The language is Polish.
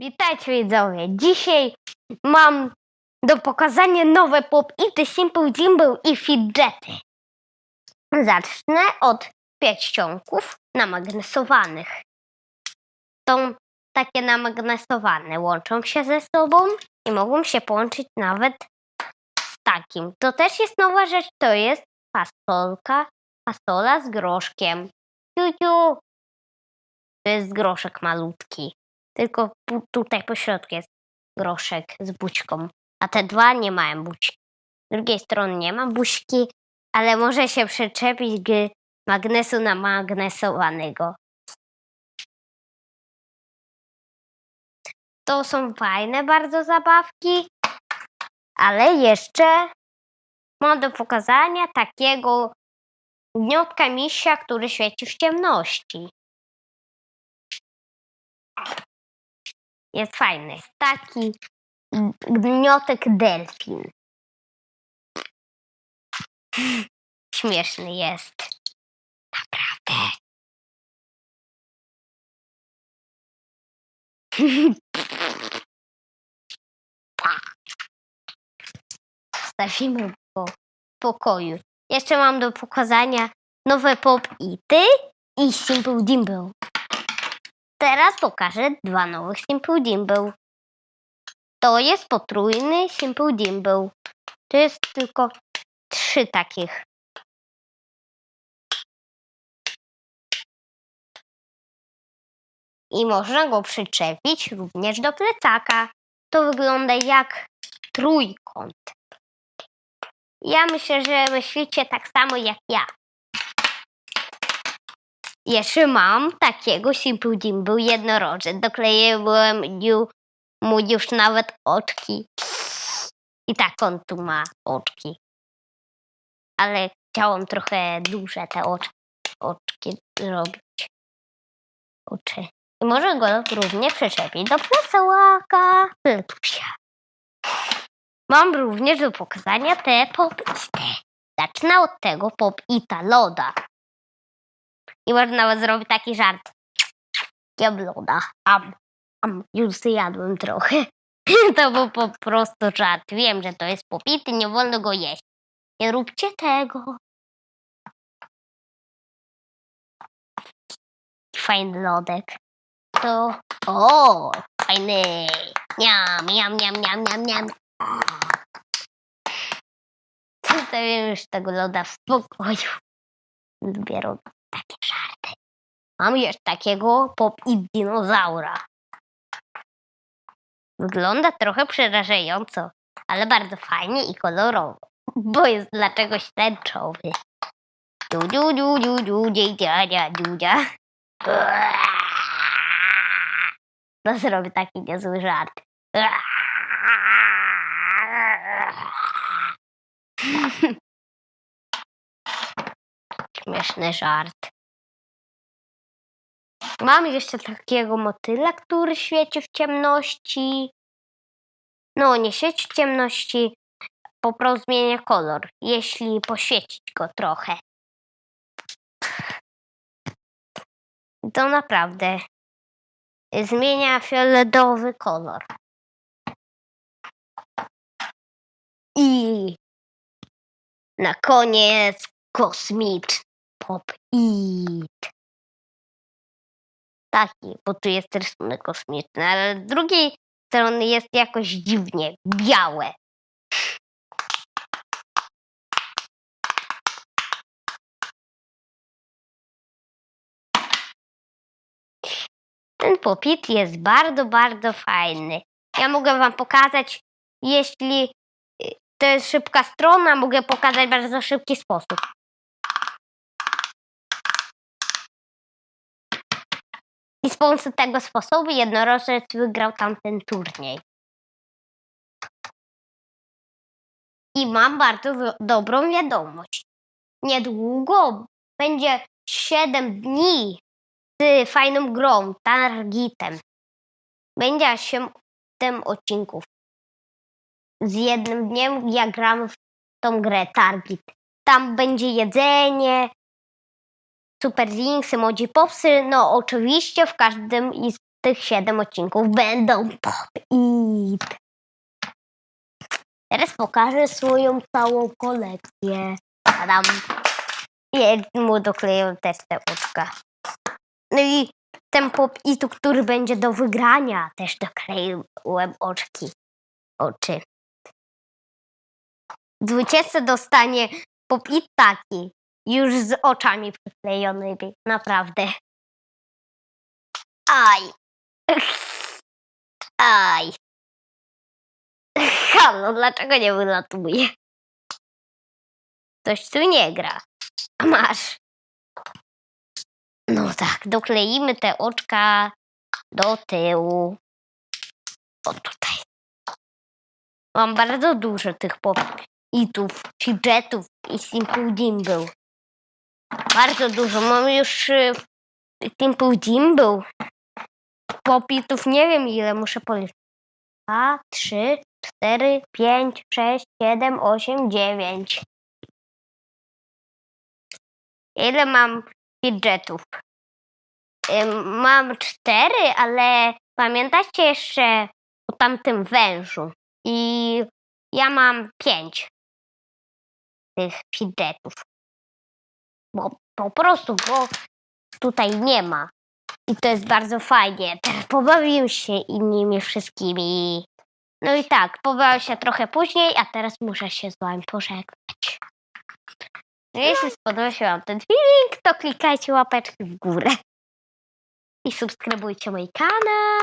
Witajcie widzowie. Dzisiaj mam do pokazania nowe pop-ity Simple Dimple i Fidgety. Zacznę od pierścionków namagnesowanych. Są takie namagnesowane, łączą się ze sobą i mogą się połączyć nawet z takim. To też jest nowa rzecz, to jest fasolka, fasola z groszkiem. Ciu-ciu. To jest groszek malutki. Tylko tutaj po środku jest groszek z buźką. A te dwa nie mają buźki. Z drugiej strony nie ma buźki, ale może się przyczepić g magnesu namagnesowanego. To są fajne bardzo zabawki, ale jeszcze mam do pokazania takiego gniotka misia, który świeci w ciemności. Jest fajny. Jest taki gniotek delfin. Śmieszny jest. Naprawdę. Stawimy go w pokoju. Jeszcze mam do pokazania nowe pop-ity i Simple Dimple. Teraz pokażę dwa nowych Simple Dimple. To jest potrójny Simple Dimple. To jest tylko trzy takich. I można go przyczepić również do plecaka. To wygląda jak trójkąt. Ja myślę, że myślicie tak samo jak ja. Jeszcze mam takiego Simple Dimple jednorożec. Dokleiłem mu już nawet oczki. I tak on tu ma oczki. Ale chciałam trochę duże te oczki, oczki zrobić. Oczy. I może go również przyczepić do. Pletusia. Mam również do pokazania te pop-ity. Zacznę od tego pop-ita loda. I można zrobić taki żart. Jem loda. Am. Am. Już zjadłem trochę. To był po prostu żart. Wiem, że to jest popity, nie wolno go jeść. Nie róbcie tego. Fajny lodek. To... O, fajny. Miam, miam, miam, miam, miam, miam. Zostawiam już tego loda w spokoju. Lubię robić takie żarty. Mam jeszcze takiego pop i dinozaura. Wygląda trochę przerażająco, ale bardzo fajnie i kolorowo, bo jest dla czegoś tęczowy. Dziu, dziu, dziu, dziu, dziu, dziu, dzia, dzia, dziu, dzia. To zrobię taki niezły żart. Śmieszny żart. Mam jeszcze takiego motyla, który świeci w ciemności. No, nie świeci w ciemności, po prostu zmienia kolor, jeśli poświecić go trochę. To naprawdę zmienia fioletowy kolor. I na koniec kosmicz pop-it. Taki, bo tu jest rysunek kosmiczny, ale z drugiej strony jest jakoś dziwnie białe. Ten popit jest bardzo, bardzo fajny. Ja mogę wam pokazać, jeśli y, to jest szybka strona, mogę pokazać bardzo szybki sposób. I z pomocą tego sposobu jednorożec wygrał tamten turniej. I mam bardzo dobrą wiadomość. Niedługo będzie 7 dni z fajną grą, Targitem. Będzie 7 odcinków. Z jednym dniem ja gram w tą grę Targit. Tam będzie jedzenie, Super Zinks, Emoji Popsy, no oczywiście w każdym i tych siedem odcinków będą pop-it. Teraz pokażę swoją całą kolekcję. Adam. I mu dokleję też te oczka. No i ten pop-it, który będzie do wygrania, też dokleiłem oczki. Oczy. Zwycięzca dostanie pop-it taki. Już z oczami przyklejonymi. Naprawdę. Aj. Aj. Halo, dlaczego nie wylatuje? Coś tu nie gra. Masz. No tak, dokleimy te oczka do tyłu. O tutaj. Mam bardzo dużo tych pop-itów, fidgetów i Simple Dimble. Bardzo dużo. Mam już y, Simple Dimble. Popitów nie wiem ile, muszę policzyć. Dwa, trzy, cztery, pięć, sześć, siedem, osiem, dziewięć. Ile mam fidgetów? Ym, Mam cztery, ale pamiętacie jeszcze o tamtym wężu? I ja mam pięć tych fidgetów. Bo po prostu go tutaj nie ma. I to jest bardzo fajnie. Teraz pobawiłem się innymi wszystkimi. No i tak, pobawiłem się trochę później, a teraz muszę się z wami pożegnać. No jeśli spodobał się wam ten filmik, to klikajcie łapeczki w górę. I subskrybujcie mój kanał.